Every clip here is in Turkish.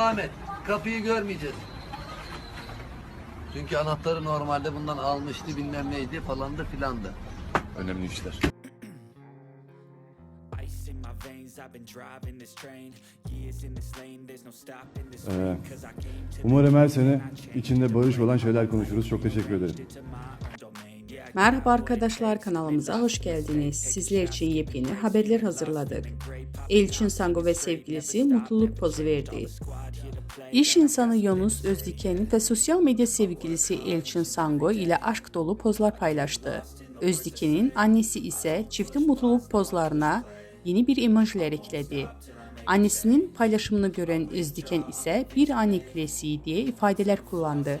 devam et. Kapıyı görmeyeceğiz. Çünkü anahtarı normalde bundan almıştı bilmem neydi falandı filandı. Önemli işler. Ee, umarım her sene içinde barış olan şeyler konuşuruz. Çok teşekkür ederim. Merhaba arkadaşlar kanalımıza hoş geldiniz. Sizler için yepyeni haberler hazırladık. Elçin Sango ve sevgilisi mutluluk pozu verdi. İş insanı Yunus Özdiken ve sosyal medya sevgilisi Elçin Sango ile aşk dolu pozlar paylaştı. Özdiken'in annesi ise çiftin mutluluk pozlarına yeni bir emojiler ekledi. Annesinin paylaşımını gören Özdiken ise bir anne klasiği diye ifadeler kullandı.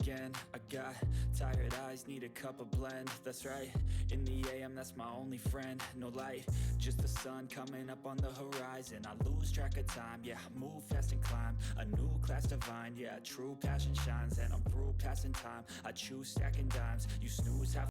Again. I got tired eyes, need a cup of blend. That's right. In the AM, that's my only friend. No light, just the sun coming up on the horizon. I lose track of time, yeah. I move fast and climb. A new class divine, yeah. True passion shines, and I'm through passing time. I choose stacking dimes. You snooze half.